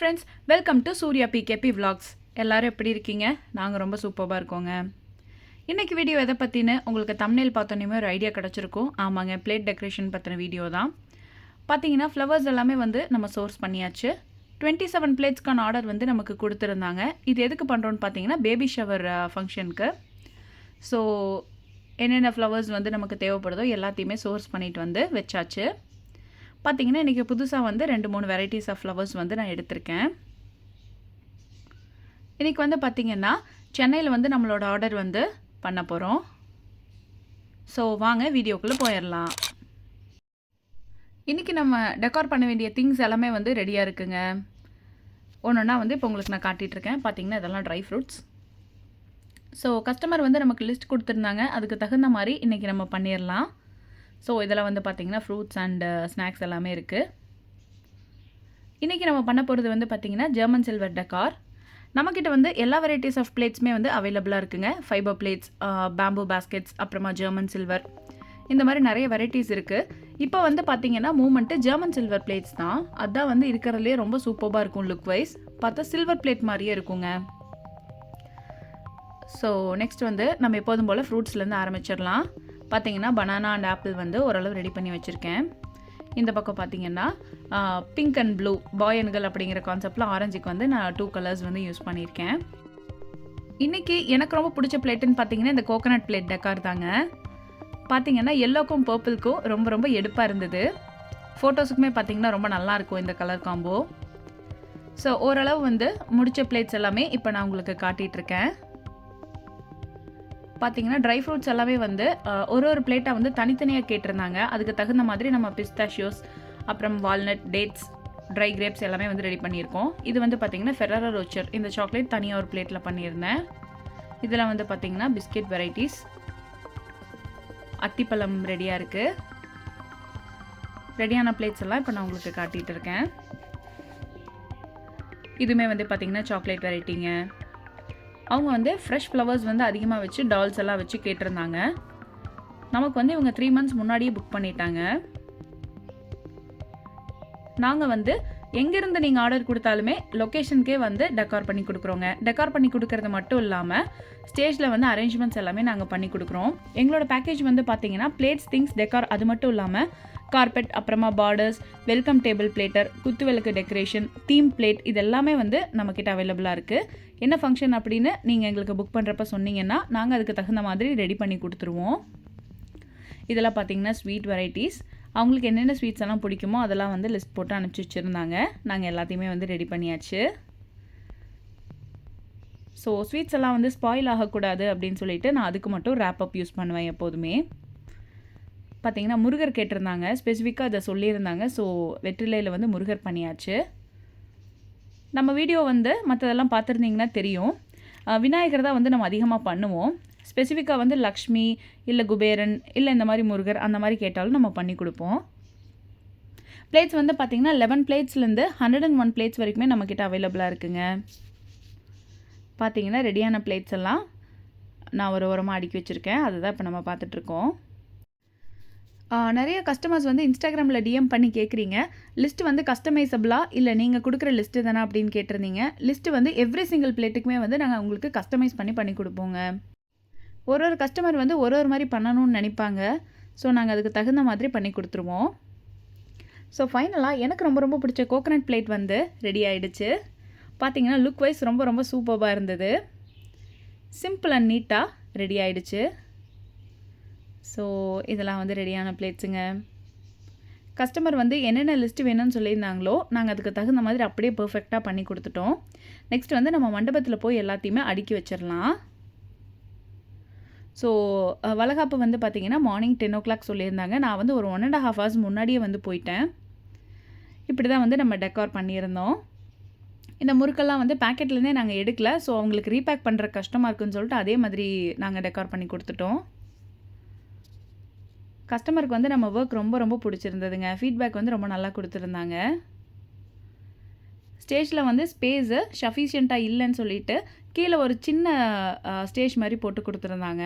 Friends welcome to Surya P K P vlogs எல்லோரும் எப்படி இருக்கீங்க? நாங்கள் ரொம்ப சூப்பராக இருக்கோங்க. இன்றைக்கி வீடியோ எதை பற்றினு உங்களுக்கு தமிழில் பார்த்தோன்னே ஒரு ஐடியா கிடச்சிருக்கும். ஆமாங்க பிளேட் டெக்கரேஷன் பற்றின வீடியோ தான். பார்த்தீங்கன்னா ஃப்ளவர்ஸ் எல்லாமே வந்து நம்ம சோர்ஸ் பண்ணியாச்சு. டுவெண்ட்டி செவன் பிளேட்ஸ்க்கான ஆர்டர் வந்து நமக்கு கொடுத்துருந்தாங்க. இது எதுக்கு பண்ணுறோன்னு பார்த்தீங்கன்னா பேபி ஷவர் ஃபங்க்ஷனுக்கு ஸோ என்னென்ன ஃப்ளவர்ஸ் வந்து நமக்கு தேவைப்படுதோ எல்லாத்தையுமே சோர்ஸ் பண்ணிட்டு வந்து வச்சாச்சு. பார்த்தீங்கன்னா இன்றைக்கி புதுசாக வந்து ரெண்டு மூணு வெரைட்டிஸ் ஆஃப் ஃப்ளவர்ஸ் வந்து நான் எடுத்திருக்கேன். இன்றைக்கி வந்து பார்த்திங்கன்னா சென்னையில் வந்து நம்மளோட ஆர்டர் வந்து பண்ண போகிறோம் ஸோ வாங்க வீடியோக்குள்ளே போயிடலாம் இன்றைக்கி நம்ம டெக்கார் பண்ண வேண்டிய திங்ஸ் எல்லாமே வந்து ரெடியாக இருக்குங்க. ஒன்றுன்னா வந்து இப்போ உங்களுக்கு நான் காட்டிகிட்ருக்கேன் பார்த்தீங்கன்னா இதெல்லாம் ட்ரை ஃப்ரூட்ஸ் ஸோ கஸ்டமர் வந்து நமக்கு லிஸ்ட் கொடுத்துருந்தாங்க. அதுக்கு தகுந்த மாதிரி இன்றைக்கி நம்ம பண்ணிடலாம் ஸோ இதெல்லாம் வந்து பார்த்திங்கன்னா ஃப்ரூட்ஸ் அண்ட் ஸ்நாக்ஸ் uh, எல்லாமே இருக்குது இன்றைக்கி நம்ம பண்ண போகிறது வந்து பார்த்திங்கன்னா ஜெர்மன் சில்வர் டெக்கார் நம்மக்கிட்ட வந்து எல்லா வெரைட்டிஸ் ஆஃப் பிளேட்ஸுமே வந்து அவைலபிளாக இருக்குங்க. ஃபைபர் பிளேட்ஸ் பேம்பூ பேஸ்கெட்ஸ் அப்புறமா ஜெர்மன் சில்வர் இந்த மாதிரி நிறைய வெரைட்டிஸ் இருக்குது இப்போ வந்து பார்த்திங்கன்னா மூமெண்ட்டு ஜெர்மன் சில்வர் பிளேட்ஸ் தான். அதுதான் வந்து இருக்கிறதுலே ரொம்ப சூப்பராக இருக்கும் லுக் வைஸ் பார்த்தா சில்வர் பிளேட் மாதிரியே இருக்குங்க. ஸோ நெக்ஸ்ட் வந்து நம்ம எப்போதும் போல் ஃப்ரூட்ஸ்லேருந்து ஆரம்பிச்சிடலாம். பார்த்தீங்கன்னா பனானா அண்ட் ஆப்பிள் வந்து ஓரளவு ரெடி பண்ணி வச்சுருக்கேன். இந்த பக்கம் பார்த்தீங்கன்னா pink and blue boy and girl அப்படிங்கிற கான்செப்டில் ஆரஞ்சுக்கு வந்து நான் டூ கலர்ஸ் வந்து யூஸ் பண்ணியிருக்கேன். இன்றைக்கி எனக்கு ரொம்ப பிடிச்ச பிளேட்டுன்னு பார்த்தீங்கன்னா இந்த கோகனட் பிளேட் டெக்கார் தாங்க. பார்த்தீங்கன்னா எல்லோக்கும் பர்பிள்க்கும் ரொம்ப ரொம்ப எடுப்பாக இருந்தது. ஃபோட்டோஸுக்குமே பார்த்தீங்கன்னா ரொம்ப நல்லாயிருக்கும் இந்த கலர் காம்போ ஸோ ஓரளவு வந்து முடித்த பிளேட்ஸ் எல்லாமே இப்போ நான் உங்களுக்கு காட்டிகிட்ருக்கேன் பார்த்தீங்கன்னா ட்ரை ஃப்ரூட்ஸ் எல்லாமே வந்து ஒரு ஒரு பிளேட்டாக வந்து தனித்தனியாக கேட்டிருந்தாங்க. அதுக்கு தகுந்த மாதிரி நம்ம பிஸ்தாஷியோஸ் அப்புறம் வால்நட் டேட்ஸ் ட்ரை கிரேப்ஸ் எல்லாமே வந்து ரெடி பண்ணியிருக்கோம். இது வந்து பார்த்தீங்கன்னா ஃபெரரா ரோச்சர் இந்த சாக்லேட் தனியாக ஒரு பிளேட்டில் பண்ணியிருந்தேன். இதில் வந்து பார்த்தீங்கன்னா பிஸ்கெட் வெரைட்டிஸ் அத்திப்பழம் ரெடியாக இருக்குது ரெடியான பிளேட்ஸ் எல்லாம் இப்போ நான் உங்களுக்கு காட்டிகிட்டு இருக்கேன். இதுவுமே வந்து பார்த்தீங்கன்னா சாக்லேட் வெரைட்டிங்க அவங்க வந்து ஃப்ரெஷ் ஃப்ளவர்ஸ் வந்து அதிகமாக வச்சு டால்ஸ் எல்லாம் வச்சு கேட்டிருந்தாங்க. நமக்கு வந்து இவங்க த்ரீ மந்த்ஸ் முன்னாடியே புக் பண்ணிட்டாங்க. நாங்கள் வந்து எங்கேருந்து நீங்கள் ஆர்டர் கொடுத்தாலுமே லொக்கேஷனுக்கே வந்து டெக்கார் பண்ணி கொடுக்குறோங்க. டெக்கார் பண்ணி கொடுக்கறது மட்டும் இல்லாமல் ஸ்டேஜில் வந்து அரேஞ்ச்மெண்ட்ஸ் எல்லாமே நாங்கள் பண்ணி கொடுக்குறோம். எங்களோட பேக்கேஜ் வந்து பார்த்தீங்கன்னா பிளேட்ஸ் திங்ஸ் டெக்கார் அது மட்டும் இல்லாமல் கார்பெட் அப்புறமா பார்டர்ஸ் வெல்கம் டேபிள் பிளேட்டர் குத்து விளக்கு டெக்கரேஷன் தீம் பிளேட் இது எல்லாமே வந்து நம்மக்கிட்ட அவைலபிளாக இருக்குது என்ன ஃபங்க்ஷன் அப்படின்னு நீங்கள் எங்களுக்கு புக் பண்ணுறப்ப சொன்னீங்கன்னா நாங்கள் அதுக்கு தகுந்த மாதிரி ரெடி பண்ணி கொடுத்துருவோம். இதெல்லாம் பார்த்தீங்கன்னா ஸ்வீட் வெரைட்டிஸ் அவங்களுக்கு என்னென்ன ஸ்வீட்ஸ் எல்லாம் பிடிக்குமோ அதெல்லாம் வந்து லிஸ்ட் போட்டு அனுப்பிச்சி வச்சுருந்தாங்க. நாங்கள் எல்லாத்தையுமே வந்து ரெடி பண்ணியாச்சு. ஸோ ஸ்வீட்ஸ் எல்லாம் வந்து ஸ்பாயில் ஆகக்கூடாது அப்படின்னு சொல்லிட்டு நான் அதுக்கு மட்டும் ரேப் அப் யூஸ் பண்ணுவேன் எப்போதுமே. பார்த்தீங்கன்னா முருகர் கேட்டிருந்தாங்க. ஸ்பெசிஃபிக்காக அதை சொல்லியிருந்தாங்க. ஸோ வெற்றிலையில் வந்து முருகர் பண்ணியாச்சு நம்ம வீடியோ வந்து மற்றதெல்லாம் பார்த்துருந்தீங்கன்னா தெரியும். விநாயகர் தான் வந்து நம்ம அதிகமாக பண்ணுவோம். ஸ்பெசிஃபிக்காக வந்து லக்ஷ்மி இல்லை குபேரன் இல்லை இந்த மாதிரி முருகர் அந்த மாதிரி கேட்டாலும் நம்ம பண்ணி கொடுப்போம். பிளேட்ஸ் வந்து பார்த்திங்கன்னா லெவன் பிளேட்ஸ்லேருந்து ஹண்ட்ரட் அண்ட் ஒன் பிளேட்ஸ் வரைக்குமே நம்மக்கிட்ட அவைலபிளாக இருக்குங்க. பார்த்தீங்கன்னா ரெடியான பிளேட்ஸ் எல்லாம் நான் ஒரு ஓரமாக அடுக்கி வச்சுருக்கேன். அதுதான் இப்போ நம்ம பார்த்துட்ருக்கோம் நிறைய கஸ்டமர்ஸ் வந்து இன்ஸ்டாகிராமில் டிஎம் பண்ணி கேட்குறீங்க லிஸ்ட் வந்து கஸ்டமைசபிளா இல்லை நீங்கள் கொடுக்குற லிஸ்ட்டு தானே அப்படின்னு கேட்டிருந்தீங்க. லிஸ்ட்டு வந்து எவ்ரி சிங்கிள் பிளேட்டுக்குமே வந்து நாங்கள் உங்களுக்கு கஸ்டமைஸ் பண்ணி பண்ணி கொடுப்போங்க. ஒரு ஒரு கஸ்டமர் வந்து ஒரு ஒரு மாதிரி பண்ணணும்னு நினைப்பாங்க. ஸோ நாங்கள் அதுக்கு தகுந்த மாதிரி பண்ணி கொடுத்துருவோம். ஸோ ஃபைனலாக எனக்கு ரொம்ப ரொம்ப பிடிச்ச கோகனட் பிளேட் வந்து ரெடி ஆகிடுச்சு பார்த்தீங்கன்னா லுக் வைஸ் ரொம்ப ரொம்ப சூப்பராக இருந்தது. சிம்பிள் அண்ட் நீட்டாக ரெடி ஆகிடுச்சு ஸோ இதெல்லாம் வந்து ரெடியான பிளேட்ஸுங்க கஸ்டமர் வந்து என்னென்ன லிஸ்ட்டு வேணும்னு சொல்லியிருந்தாங்களோ நாங்கள் அதுக்கு தகுந்த மாதிரி அப்படியே பர்ஃபெக்டாக பண்ணி கொடுத்துட்டோம். நெக்ஸ்ட் வந்து நம்ம மண்டபத்தில் போய் எல்லாத்தையுமே அடுக்கி வச்சிடலாம். ஸோ வளகாப்பு வந்து பார்த்திங்கன்னா மார்னிங் டென் ஓ கிளாக் சொல்லியிருந்தாங்க. நான் வந்து ஒரு ஒன் அண்ட் ஹாஃப் ஹவர்ஸ் முன்னாடியே வந்து போயிட்டேன். இப்படி தான் வந்து நம்ம டெக்கார் பண்ணியிருந்தோம். இந்த முறுக்கெல்லாம் வந்து பேக்கெட்லேருந்தே நாங்கள் எடுக்கல. ஸோ அவங்களுக்கு ரீபேக் பண்ணுற கஷ்டமாக இருக்குன்னு சொல்லிட்டு அதே மாதிரி நாங்கள் டெக்கார் பண்ணி கொடுத்துட்டோம். கஸ்டமருக்கு வந்து நம்ம ஒர்க் ரொம்ப ரொம்ப பிடிச்சிருந்ததுங்க. ஃபீட்பேக் வந்து ரொம்ப நல்லா கொடுத்துருந்தாங்க. ஸ்டேஜில் வந்து ஸ்பேஸு சஃபிஷியண்ட்டாக இல்லைன்னு சொல்லிட்டு கீழே ஒரு சின்ன ஸ்டேஜ் மாதிரி போட்டு கொடுத்துருந்தாங்க.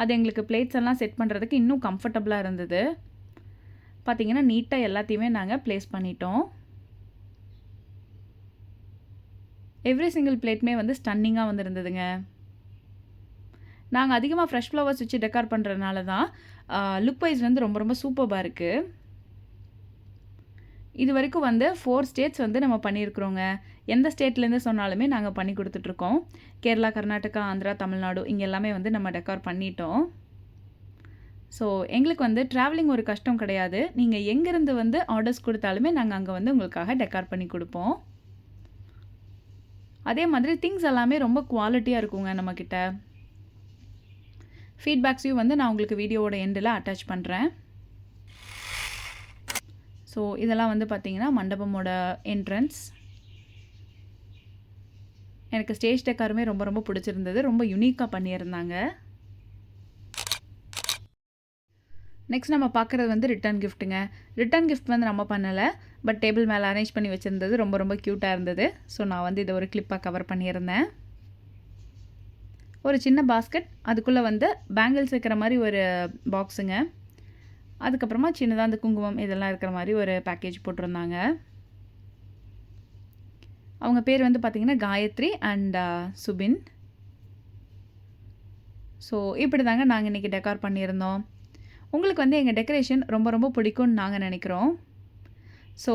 அது எங்களுக்கு பிளேட்ஸ் எல்லாம் செட் பண்ணுறதுக்கு இன்னும் கம்ஃபர்டபுளாக இருந்தது. பார்த்திங்கன்னா நீட்டாக எல்லாத்தையுமே நாங்கள் ப்ளேஸ் பண்ணிட்டோம். எவ்ரி சிங்கிள் பிளேட்டுமே வந்து ஸ்டன்னிங்காக வந்துருந்ததுங்க. நாங்கள் அதிகமாக ஃப்ரெஷ் ஃப்ளவர்ஸ் வச்சு டெக்கார் பண்ணுறதுனால தான் லுக் வைஸ் வந்து ரொம்ப ரொம்ப சூப்பராக இருக்குது இது வரைக்கும் வந்து ஃபோர் ஸ்டேட்ஸ் வந்து நம்ம பண்ணியிருக்கிறோங்க. எந்த ஸ்டேட்லேருந்து சொன்னாலுமே நாங்கள் பண்ணி கொடுத்துட்ருக்கோம். கேரளா கர்நாடகா ஆந்திரா தமிழ்நாடு இங்கே எல்லாமே வந்து நம்ம டெக்கார் பண்ணிட்டோம். ஸோ எங்களுக்கு வந்து ட்ராவலிங் ஒரு கஷ்டம் கிடையாது. நீங்கள் எங்கேருந்து வந்து ஆர்டர்ஸ் கொடுத்தாலுமே நாங்கள் அங்கே வந்து உங்களுக்காக டெக்கார் பண்ணி கொடுப்போம். அதே மாதிரி திங்ஸ் எல்லாமே ரொம்ப குவாலிட்டியாக இருக்குங்க நம்மக்கிட்ட ஃபீட்பேக்ஸையும் வந்து நான் உங்களுக்கு வீடியோவோட எண்டில் அட்டாச் பண்ணுறேன் ஸோ இதெல்லாம் வந்து பார்த்திங்கன்னா மண்டபமோட என்ட்ரன்ஸ் எனக்கு ஸ்டேஜ் டெக்காருமே ரொம்ப ரொம்ப பிடிச்சிருந்தது. ரொம்ப யுனிக்காக பண்ணியிருந்தாங்க. நெக்ஸ்ட் நம்ம பார்க்குறது வந்து ரிட்டர்ன் கிஃப்ட்டுங்க ரிட்டர்ன் கிஃப்ட் வந்து நம்ம பண்ணலை. பட் டேபிள் மேலே அரேஞ்ச் பண்ணி வச்சுருந்தது. ரொம்ப ரொம்ப க்யூட்டாக இருந்தது. ஸோ நான் வந்து இதை ஒரு கிளிப்பாக கவர் பண்ணியிருந்தேன். ஒரு சின்ன பாஸ்கெட் அதுக்குள்ளே வந்து பேங்கிள்ஸ் வைக்கிற மாதிரி ஒரு பாக்ஸுங்க அதுக்கப்புறமா சின்னதாக அந்த குங்குமம் இதெல்லாம் இருக்கிற மாதிரி ஒரு பேக்கேஜ் போட்டிருந்தாங்க. அவங்க பேர் வந்து பார்த்திங்கன்னா Gayathri and uh, Subin. So இப்படி தாங்க நாங்கள் இன்றைக்கி டெக்கார் பண்ணியிருந்தோம். உங்களுக்கு வந்து எங்கள் டெக்கரேஷன் ரொம்ப ரொம்ப பிடிக்கும்னு நாங்கள் நினைக்கிறோம். ஸோ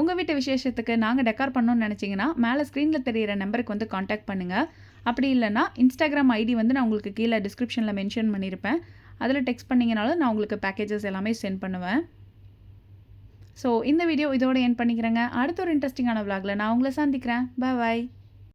உங்கள் வீட்டு விசேஷத்துக்கு நாங்கள் டெக்கார் பண்ணோன்னு நினச்சிங்கன்னா மேலே ஸ்க்ரீனில் தெரியிற நம்பருக்கு வந்து காண்டாக்ட் பண்ணுங்கள் அப்படி இல்லைன்னா இன்ஸ்டாகிராம் ஐடி வந்து நான் உங்களுக்கு கீழே டிஸ்கிரிப்ஷனில் மென்ஷன் பண்ணியிருப்பேன். அதில் டெக்ஸ்ட் பண்ணிங்கனாலும் நான் உங்களுக்கு பேக்கேஜஸ் எல்லாமே சென்ட் பண்ணுவேன். ஸோ இந்த வீடியோ இதோட என் பண்ணிக்கிறேங்க. அடுத்த ஒரு இன்ட்ரெஸ்டிங்கான விலாகில் நான் உங்களை சந்திக்கிறேன். பாய்